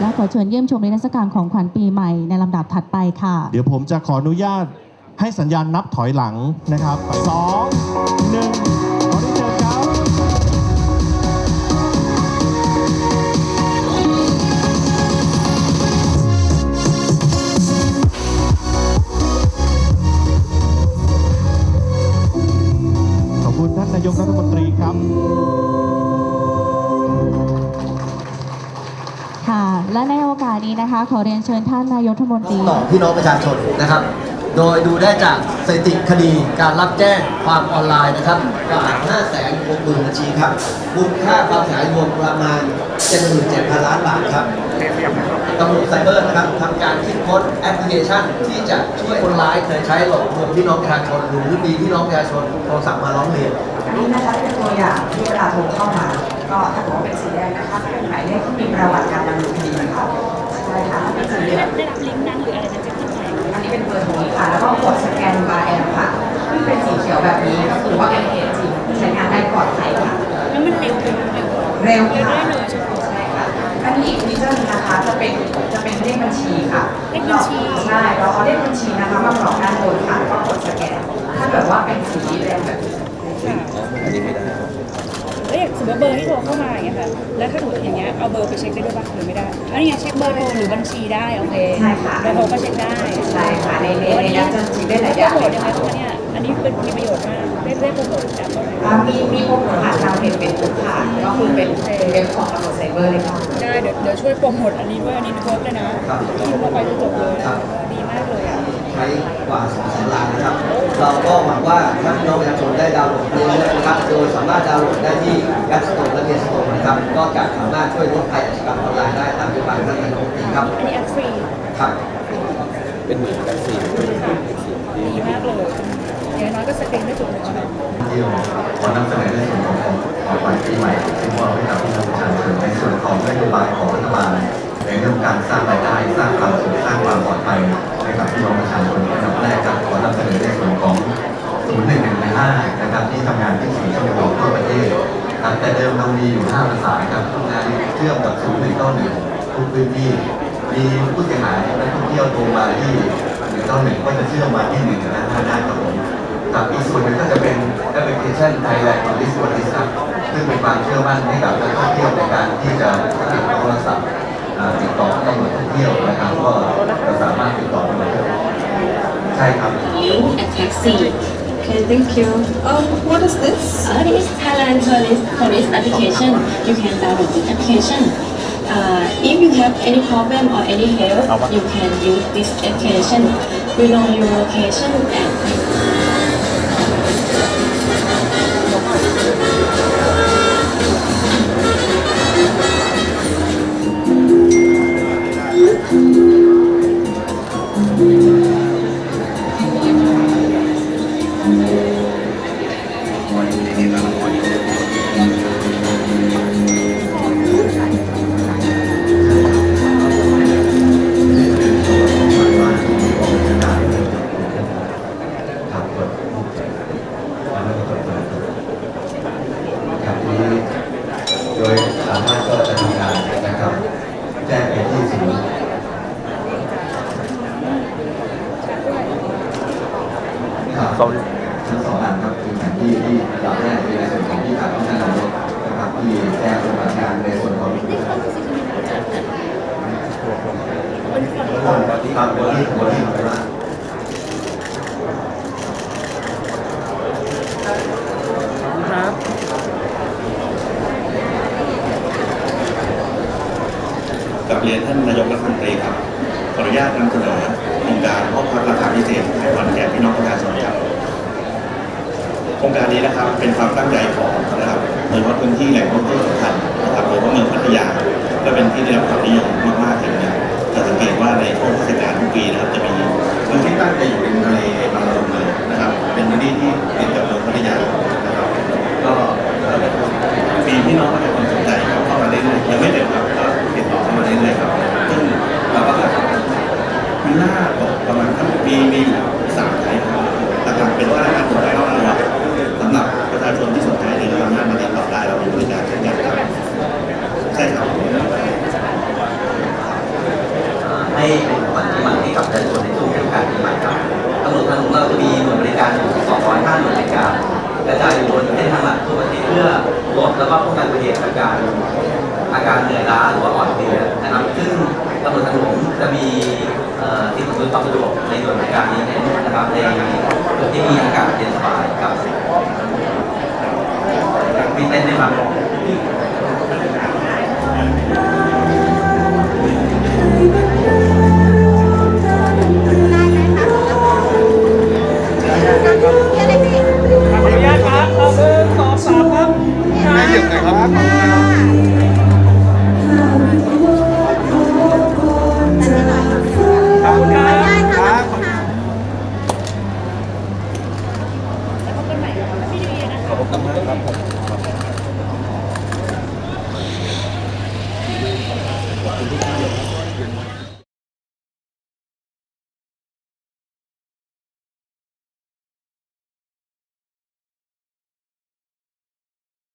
และขอเชิญเยี่ยมชมในเทศกาลของขวัญปีใหม่ในลำดับถัดไปค่ะ เดี๋ยวผมจะขออนุญาตให้สัญญาณนับถอยหลังนะครับสองหนึ่งขอได้เานนายกรัฐมนตรีครับค่ะและในโอกาสนี้นะคะ ขอเรียนเชิญท่านนายกรัฐมนตรีต่อพี่น้องประชาชนนะครับ โดยดูได้จากสถิติคดีการรับแจ้งความออนไลน์นะครับกว่า5แสน6หมื่นบัญชีครับมูลค่าความเสียหายรวมประมาณ 77,000 ล้านบาทครับ ตำรวจไซเบอร์นะครับทำการคิดค้นแอปพลิเคชัน ที่จะช่วยคนร้ายเคยใช้หลอกลวงพี่น้องประชาชนหรือมีพี่น้องประชาชนโทรศัพท์มาร้องเรียนอันนี้นะคะเป็นตัวอย่างที่เวลาโทรเข้ามา ก็ถ้าบอกว่าเป็นสีแดงนะคะเป็นหมายเลขที่มีประวัติการดำเนินคดีนะคะใช่ค่ะถ้าเป็นสีเหลืองได้รับลิงก์นั้นหรืออะไรนั้นจะขึ้นไหมอันนี้เป็นเบอร์โทรค่ะ แล้วก็กดสแกนบาร์แอปค่ะซึ่งเป็นสีเขียวแบบนี้ก็คือว่าเป็นเหตุจริงใช้งานได้ปลอดภัยค่ะแล้วมันเร็วเร็วเร็วเร็วเร็วค่ะ ว่าเป็นสีแดงแบบนี้แล้วอย่างสมมติเบอร์ที่โทรเข้ามาอย่างเงี้ยค่ะ แล้วถ้าสมมติอย่างเงี้ยเอาเบอร์ไปเช็คได้ด้วยป่ะหรือไม่ได้ อันนี้ไงเช็คเบอร์โทรหรือบัญชีได้โอเคใช่ค่ะเบอร์โทรก็เช็คได้ ใช่ค่ะ ในในในนั้นจะมีได้หลายอโปรย่างโมเลทยยังไงค่ะคะเนี่ย อันนี้เป็นมีประโยชน์มากได้ได้โปรโมทจากตรงไหนอ่ามีมีโปรโมทผ่านทางเพจเป็นทุกค่ะก็คือเป็นเป็นเว็บของตำรวจไซเบอร์เลยค่ะได้เดี๋ยวเดี๋ยวช่วยโปรโมทอันนี้ด้วยอันนี้เวิร์กเลยนะพิมพ์เข้าไปจะจบเลยครับดีมากเลยอะ ใช้กว่า2แสนล้านนะครับ เราก็หวังว่าถ้าพี่น้องประชาชนได้ดาวน์โหลดเรื่อยๆนะครับ โดยสามารถดาวน์โหลดได้ที่ App Store และ Play Store นะครับ ก็จะสามารถช่วยลดภัยอาชญากรรมออนไลน์ได้ตามนโยบายท่านนายกรัฐมนตรีครับอันนี้แอปฟรีครับ เป็นเหมือนกันสี่ดีมากเลยอย่างน้อยก็สกรีนได้จุดหนึ่งใช่ไหมที่ขอนำเสนอในส่วนของของขวัญปีใหม่ที่มอบให้กับพี่ แต่เดิมเรามีอยู่ห้าภาษาครับทำงานเชื่อมกับศูนย์หนึ่งต่อหนึ่งทุกพื้นที่ มีผู้เสียหายนักท่องเที่ยวโทรมาที่หนึ่งต่อหนึ่งก็จะเชื่อมมาที่หนึ่งหนึ่งห้าได้ครับผมครับอีกส่วนหนึ่งก็จะเป็นแอปพลิเคชัน Thailand Tourist Police ครับซึ่งเป็นความเชื่อมั่นให้กับนักท่องเที่ยวในการที่จะติดโทรศัพท์อ่าติดต่อตำรวจท่องเที่ยวนะครับก็จะสามารถติดต่อตำรวจได้ใช่ครับ you a taxi. Okay, thank you. Um, what is this? Uh, this is Thailand Tourist Police application. You can download this application. Uh, if you have any problem or any help, you can use this application. We know your location and สามารถก็จะทำงานนะครับ แจ้งไปที่ศูนย์ครับทั้งสองอันครับคือแผนที่ที่ระดับแรกเป็นในส่วนของที่ทางท่านนายกนะครับที่แจ้งปฏิบัติการในส่วนของครับบริที่บริที่ของเรา กับ เรียนท่านนายกรัฐมนตรีครับขออนุญาตนำเสนอโครงการมอบพักราคาพิเศษให้วันแก่พี่น้องประชาชนครับโครงการนี้นะครับเป็นความตั้งใจของนะครับโดยเฉพาะพื้นที่แหล่งท่องเที่ยวสำคัญนะครับโดยเฉพาะเมืองพัทยาก็เป็นที่ได้รับความนิยมมาก ระจายอยู่บนเส้นทางหลักทั่วประเทศเพื่อลดแล้วก็ป้องกันอุบัติเหตุอาการอาการเหนื่อยล้าหรือว่าอ่อนเพลียนะครับซึ่งตำรวจทางหลวงจะมีเอ่อสิ่งอำนวยความสะดวกในส่วนของการนี้นะครับในจุดที่มีอากาศเย็นสบายครับ ข